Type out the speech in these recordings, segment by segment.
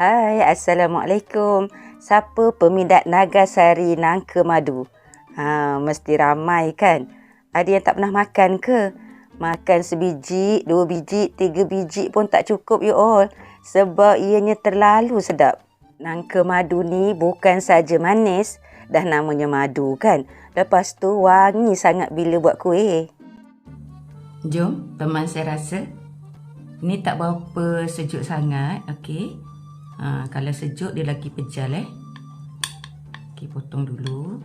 Hai, Assalamualaikum. Siapa peminat Nagasari Nangka Madu? Ha, mesti ramai kan? Ada yang tak pernah makan ke? Makan sebiji, dua biji, tiga biji pun tak cukup you all. Sebab ianya terlalu sedap. Nangka madu ni bukan saja manis, dah namanya madu kan? Lepas tu wangi sangat bila buat kuih. Jom, teman saya rasa. Ni tak berapa sejuk sangat, okey. Ha, kalau sejuk dia lagi pejal eh. Okey, potong dulu.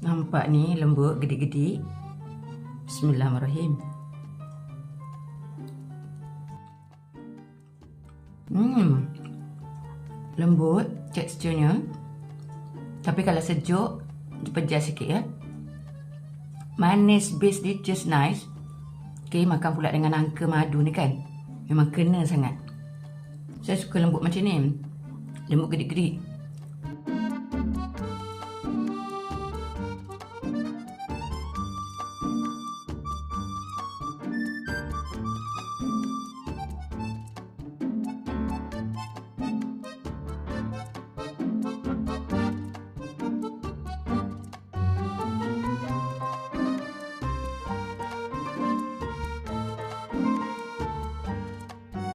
Nampak ni lembut, gedik-gedik. Bismillahirrahmanirrahim. Hmm. Lembut teksturnya. Tapi kalau sejuk, pejal sikit ya. Manis base dia just nice. Okay, makan pula dengan angka madu ni kan. Memang kena sangat. Saya suka lembut macam ni. Lembut gedik-gedik.